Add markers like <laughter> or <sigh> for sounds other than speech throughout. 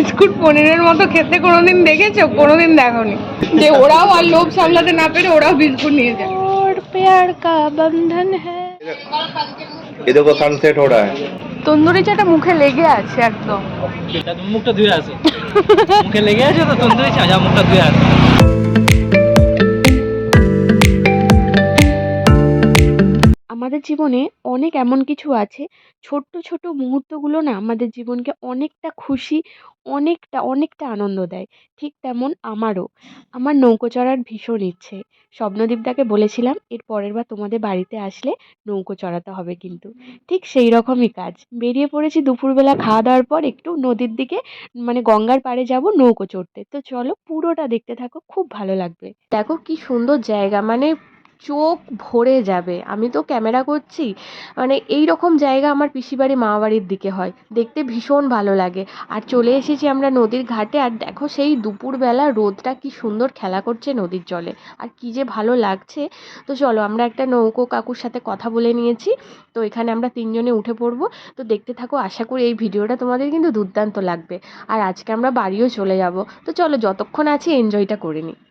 Biscuit পনিরের মতো খেতে কোনোদিন দেখেছো কোনোদিন দেখোনি যে ওরাও আর লোভ সামলাতে না পেরে ওরাও বিস্কুট নিয়ে যায় और प्यार का बंधन है ये देखो सनसेट हो रहा है তন্দুরি চাটা মুখে লেগে আছে একদম তা তুমি মুখটা ধুয়ে আসো মুখে লেগে আছে তো তন্দুরি চা যা মুখটা ধুয়ে আসো আমাদের জীবনে অনেক এমন কিছু আছে ছোট্ট ছোট মুহূর্তগুলো না আমাদের জীবনকে অনেকটা খুশি অনেকটা অনেকটা আনন্দ দেয়। ঠিক তেমন আমারও। আমার নৌকো চড়ার ভীষণ ইচ্ছে। স্বপ্নদীপদাকে বলেছিলাম, এর পরের বার তোমাদের বাড়িতে আসলে নৌকো চড়াতে হবে কিন্তু। ঠিক সেই রকমই কাজ। বেরিয়ে পড়েছি দুপুরবেলা খাওয়া দাওয়ার পর একটু নদীর দিকে মানে গঙ্গার পাড়ে যাব নৌকো চড়তে। তো চলো পুরোটা দেখতে থাকো, খুব ভালো লাগবে। দেখো কি সুন্দর জায়গা মানে চোখ ভরে যাবে। আমি তো ক্যামেরা করছি। মানে এই রকম জায়গা আমার পিসি বাড়ি মামা বাড়ির দিকে হয়। দেখতে ভীষণ ভালো লাগে। আর চলে এসেছি আমরা নদীর ঘাটে। আর দেখো সেই দুপুরবেলা রোদটা কি সুন্দর খেলা করছে নদীর জলে। আর কি যে ভালো লাগছে। তো চলো, আমরা একটা নৌকো কাকুর সাথে কথা বলে নিয়েছি। তো এখানে আমরা তিনজনে উঠে পড়ব। তো দেখতে থাকো, আশা করি এই ভিডিওটা তোমাদের কিন্তু দুর্দান্ত লাগবে। আর আজকে আমরা বাড়িও চলে যাব। তো চলো, যতক্ষণ আছি এনজয়টা করে নিই।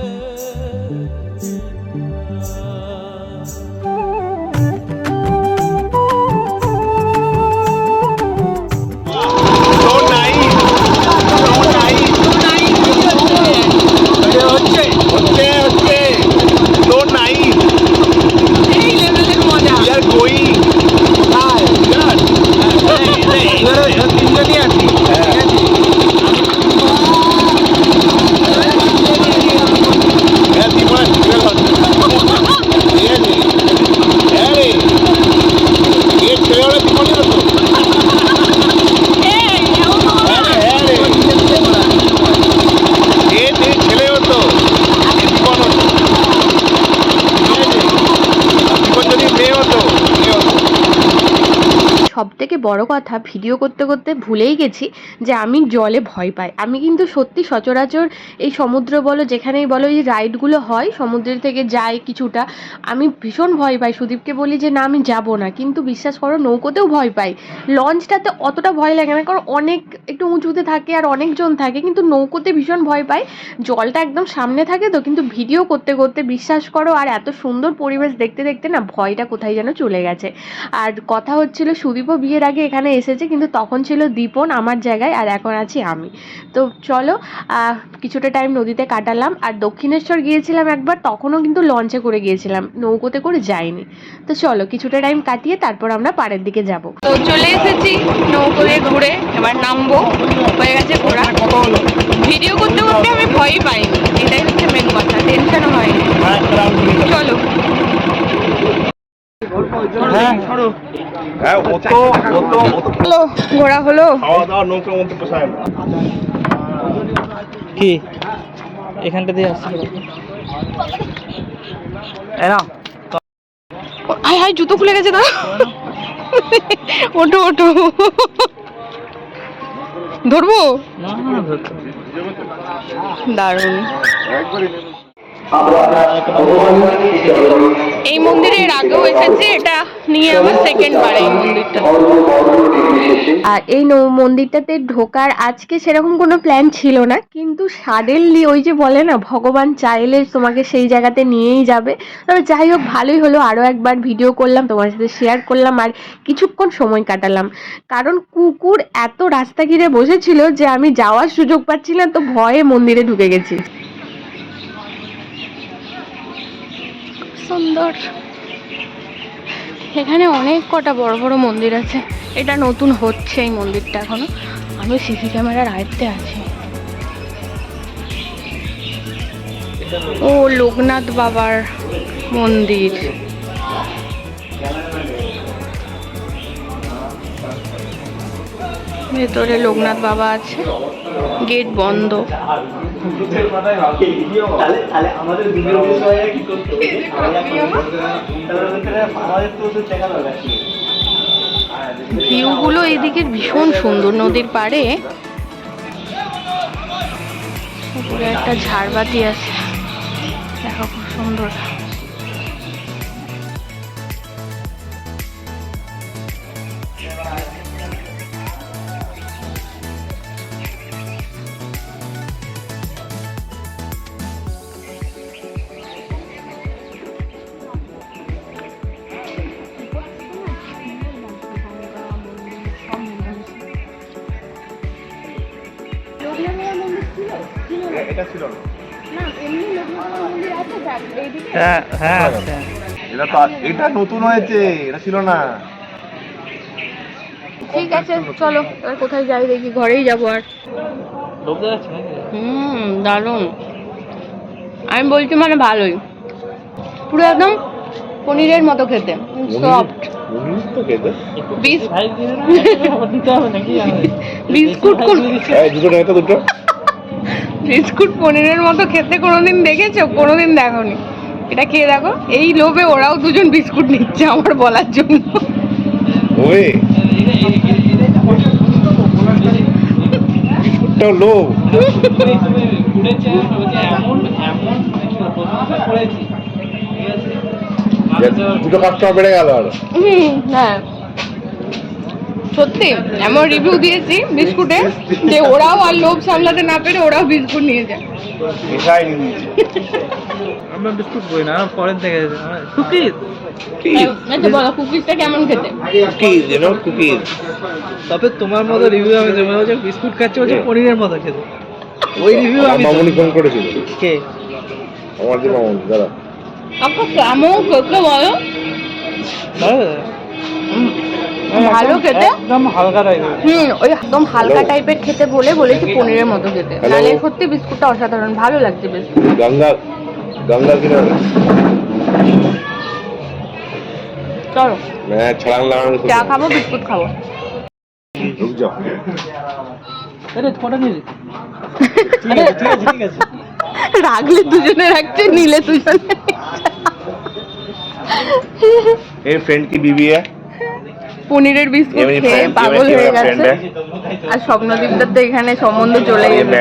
Yeah, yeah. সব থেকে বড় কথা ভিডিও করতে করতে ভুলেই গেছি যে আমি জলে ভয় পাই। আমি কিন্তু সত্যি সচরাচর এই সমুদ্র বলো, যেখানেই বলো, এই রাইডগুলো হয়, সমুদ্রের থেকে যাই কিছুটা। আমি ভীষণ ভয় পাই। সুদীপকে বলি যে, না, আমি যাব না। কিন্তু বিশ্বাস করো, নৌকোতেও ভয় পাই। লঞ্চটাতে অতটা ভয় লাগে না, কারণ অনেক একটু উঁচুতে থাকে আর অনেকজন থাকে, কিন্তু নৌকোতে ভীষণ ভয় পাই। জলটা একদম সামনে থাকে তো, কিন্তু ভিডিও করতে করতে বিশ্বাস করো, আর এত সুন্দর পরিবেশ দেখতে দেখতে না ভয়টা কোথায় যেন চলে গেছে। আর কথা হচ্ছিল সুদীপও বিয়ের আগে এখানে এসেছে কিন্তু তখন ছিল দীপন আমার জায়গায় আর এখন আছি আমি। তো চলো কিছুটা টাইম নদীতে কাটালাম আর দক্ষিণেশ্বর গিয়েছিলাম একবার তখনও কিন্তু লঞ্চে করে গিয়েছিলাম নৌকোতে করে যাইনি। তো চলো কিছুটা টাইম কাটিয়ে তারপর আমরা পাড়ের দিকে যাব। তো চলে এসেছি নৌকো দিয়ে ঘুরে এবার নামবো হয়ে গেছে ঘোরা। ভিডিও করতে করতে আমি ভয়ই পাইনি এটাই হচ্ছে মেন কথা টেনশনও হয়নি। চলো হ্যাঁ সরো হ্যাঁ অত অত অত হলো ঘোরা হলো। পোষায় না কি? এখানটা দিয়ে আসছি। হাই হাই জুতো খুলে গেছে না ওঠো ওঠো। ধরবো? না না দারুণ। একবারে এই মন্দিরে এর আগেও এসেছে, এটা নিয়ে আমার সেকেন্ড বার এই মন্দিরটা। আর এই মন্দিরটাতে ঢোকার আজকে সেরকম কোনো প্ল্যান ছিল না, কিন্তু সাডেনলি ওই যে বলে না, ভগবান চাইলে তোমাকে সেই জায়গাতে নিয়েই যাবে। তবে যাই হোক, ভালোই হলো আরও একবার ভিডিও করলাম, তোমার সাথে শেয়ার করলাম আর কিছুক্ষণ সময় কাটালাম। কারণ কুকুর এত রাস্তা ঘিরে বসেছিল যে আমি যাওয়ার সুযোগ পাচ্ছি না, তো ভয়ে মন্দিরে ঢুকে গেছি। সুন্দর। এখানে অনেক কটা বড় বড় মন্দির আছে। এটা নতুন হচ্ছে এই মন্দিরটা এখনও। আমি সিসি ক্যামেরার আয়ত্তে আছি। ও লোকনাথ বাবার মন্দির। ভেতরে লোকনাথ বাবা আছে। গেট বন্ধ। ভিউগুলো এদিকের ভীষণ সুন্দর নদীর পাড়ে। উপরে একটা ঝাড়বাতি আছে। দেখো খুব সুন্দর। এটা ছিল না। হ্যাঁ হ্যাঁ আচ্ছা এটা তো এটা নতুন হয়েছে এটা ছিল না। ঠিক আছে চলো কোথায় যাই দেখি ঘরেই যাব আর। হুম দারুণ। আমি বলছি মানে ভালোই। পুরো একদম পনিরের মতো খেতে। সফট উনিশ তো খেতে বিস্কুট দুটো বিস্কুট পনিরের মতো খেতে কোনোদিন দেখেছ? কোনোদিন দেখোনি। এটা খেয়ে দেখো। এই লোভে ওরাও দুজন বিস্কুট নিচ্ছে আমার বলার জন্য। ওই ওটাও লো ঘুরেছে এমন এমন প্রশংসা করেছি ঠিক আছে দুটো কাস্টমার বেড়ে গেল আর। হ্যাঁ। সত্যি এমন রিভিউ দিয়েছি বিস্কুটে যে ওরাও আর লোভ সামলাতে না পেরে ওরাও বিস্কুট নিয়ে যায়। আমরা বিস্কুট করি না পরের থেকে কুকিজ বলো কুকিজটা কেমন খেতে? কুকিজ ইউ নো কুকিজ তবে তোমার মতো রিভিউ আমি দেবো বিস্কুট খাচ্ছে হচ্ছে পনিরের মতো খেতে। ওই রিভিউ আমি মামুনি ফোন করেছিল। কে? আমার যে মামুনি দাদা আপু কেমন খেতে বলো? ভালো? খেতে? একদম হালকা টাইপের হুম ওই একদম হালকা টাইপের খেতে বলে বলেছি পনিরের মতো খেতে? নাহলে সত্যি বিস্কুটটা অসাধারণ ভালো লাগছে বেশ। গঙ্গা গঙ্গা কিনারে চলো। হ্যাঁ ছড়াং লাগানো চা খাব বিস্কুট খাব। রুক যাও। আরে ফটো নিয়ে নে। <laughs> ঠিক আছে ঠিক আছে ঠিক আছে। রাখলে দুজনে রাখছে নিলে দুজনে। এই ফ্রেন্ড কি বিবি পনিরের বিস্কুট খেয়ে পাগল হয়ে গেছে। আর স্বপ্নদীপদার তো এখানে সম্বন্ধ চলে গেছে।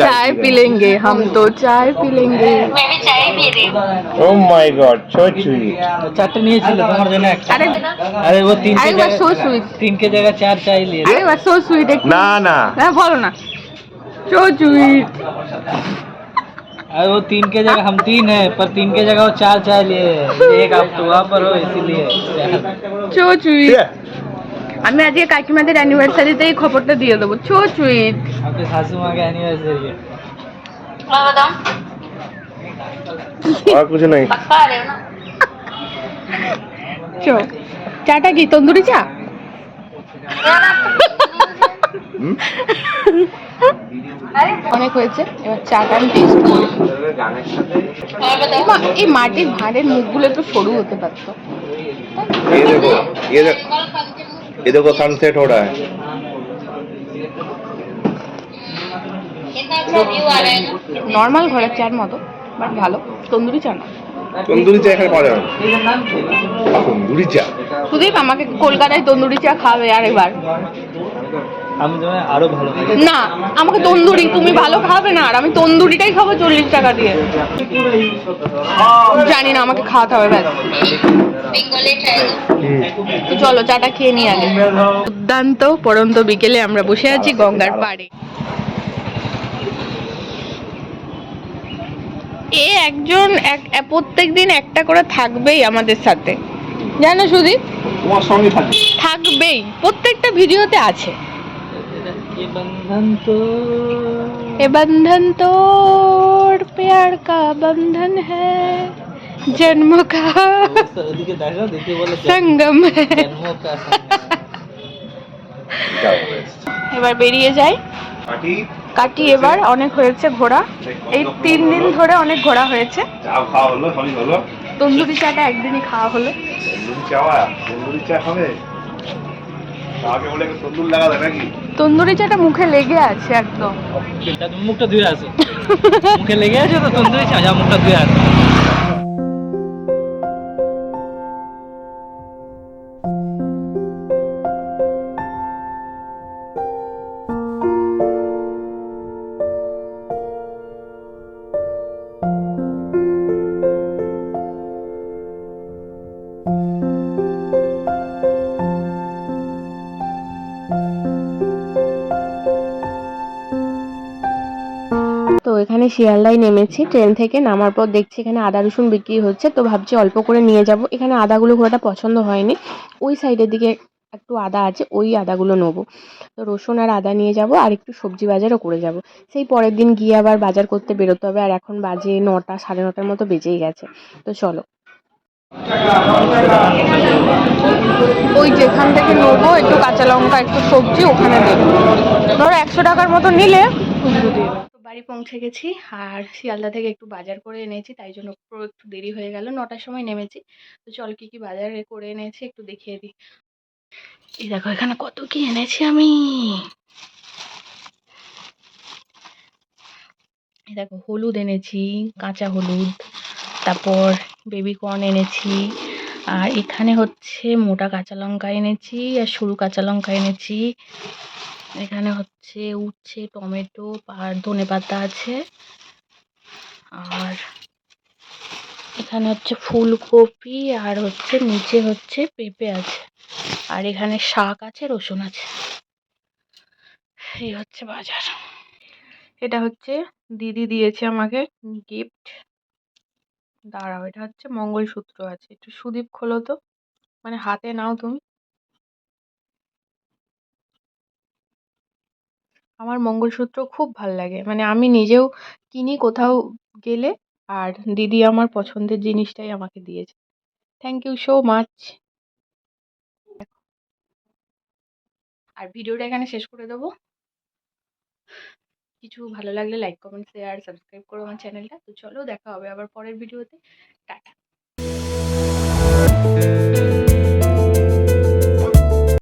চায় পিলেঙ্গে হাম তো চায় পিলেঙ্গে। Oh my god so sweet চারটে নিয়েছিল তোমার জন্য আরে আরে ও তিন আরে বাস সো সুইট তিন কে জায়গা চার চাই লিয়ে আরে বাস সো সুইট না না। না বলো না। সো সুইট अरे वो तीन के जगह हम तीन है पर तीन के जगह वो चार चाय लिए एक आप तो वहाँ पर हो इसीलिए সো সুইট ठीक है আমি আজকে কাকিমাদের অ্যানিভার্সারিতে এই খবরটা দিয়ে দেবো সো সুইট आपके सासू माँ का एनिवर्सरी है और कुछ नहीं চো চাটা কি তন্দুরি চা हम्म? অনেক হয়েছে এবার চাটা আমি টেস্ট করি মা, এই মাটির ভাঁড়ের মুখগুলো একটু সরু হতে পারতো ये देखो ये देखो ये देखो सनसेट हो रहा है নর্মাল ঘরের চার মতো বাট ভালো তন্দুরি চা না তন্দুরি চা এখানে পাওয়া যাবে না তন্দুরি চা সুদীপ আমাকে কলকাতায় তন্দুরি চা খাবে আরেকবার আমি তো আরও ভালো না আমাকে তন্দুরি তুমি ভালো খাবে না আর আমি তন্দুরিটাই খাব চল্লিশ টাকা দিয়ে। জানি না আমাকে খাওয়াতে হবে ব্যাস। চলো চাটা খেয়ে নিই আগে। দুর্দান্ত পরন্ত বিকেলে আমরা বসে আছি গঙ্গার পাড়ে। এ একজন এক প্রত্যেক দিন একটা করে থাকবেই আমাদের সাথে। জানো সুদীপ? তোমার সঙ্গে থাকি। থাকবেই প্রত্যেকটা ভিডিওতে আছে। ये बंधन तो ये बंधन तोड़ प्यार का बंधन है जन्म का ওদিকে দেখো দেখে বলে संगम है <laughs> জন্ম কা এবার বেরিয়ে যাই পাটি কাটি এবার অনেক হয়েছে ঘোরা এই তিন দিন ধরে অনেক ঘোরা হয়েছে চা খাওয়া হলো সবই হলো তন্দুরি চাটা একদিনই খাওয়া হলো তন্দুরি চাওয়া তন্দুরি চা খাবে আমাকে বলে তন্দুর লাগাবে নাকি তন্দুরি চাটা মুখে লেগে আছে একদম। মুখটা ধুয়ে আসো মুখে লেগে আছে তো তন্দুরি চা যা মুখটা ধুয়ে আসো তো এখানে শিয়ালদায় নেমেছি। ট্রেন থেকে নামার পর দেখছি এখানে আদা রসুন বিক্রি হচ্ছে, তো ভাবছি অল্প করে নিয়ে যাব। এখানে আদাগুলো খুব একটা পছন্দ হয়নি। ওই সাইডের দিকে একটু আদা আছে, ওই আদাগুলো নেব। তো রসুন আর আদা নিয়ে যাব আর একটু সবজি বাজারও করে যাব। সেই পরের দিন গিয়ে আবার বাজার করতে বেরোতে হবে, আর এখন বাজে নটা, সাড়ে নটার মতো বেজেই গেছে। তো চলো। ওই যেখান থেকে নেব, একটু কাঁচা লঙ্কা, একটু সবজি, ওখানে দেবো ধরো একশো টাকার মতো নিলে বাড়ি পৌঁছে গেছি আর শিয়ালদা থেকে একটু বাজার করে এনেছি, তাই জন্য পুরো একটু দেরি হয়ে গেল। নটার সময় নেমেছি। তো চল কি কি বাজার করে এনেছি একটু দেখিয়ে দিই। এই দেখো, এখানে কত কি এনেছি আমি। এই দেখো, হলুদ এনেছি, কাঁচা হলুদ, তারপর বেবি কর্ন এনেছি, আর এখানে হচ্ছে মোটা কাঁচা লঙ্কা এনেছি, আর সরু কাঁচা লঙ্কা এনেছি। এখানে হচ্ছে উচ্ছে, টমেটো আর ধনে পাতা আছে। আর এখানে হচ্ছে ফুলকপি আর হচ্ছে নিচে হচ্ছে পেঁপে আছে। আর এখানে শাক আছে, রসুন আছে। এই হচ্ছে বাজার। এটা হচ্ছে দিদি দিয়েছে আমাকে গিফট দাঁড়াও, এটা হচ্ছে মঙ্গলসূত্র আছে। একটু সুদীপ খোলো তো। মানে হাতে নাও তুমি। আমার মঙ্গলসূত্র খুব ভালো লাগে। মানে আমি নিজেও কিনি কোথাও গেলে, আর দিদি আমার পছন্দের জিনিসটাই আমাকে দিয়েছে। থ্যাংক ইউ সো মাচ আর ভিডিওটা এখানে শেষ করে দেবো। কিছু ভালো লাগলে লাইক কমেন্ট শেয়ার সাবস্ক্রাইব করো আমার চ্যানেলটা তো চলো দেখা হবে আবার পরের ভিডিওতে টাটা।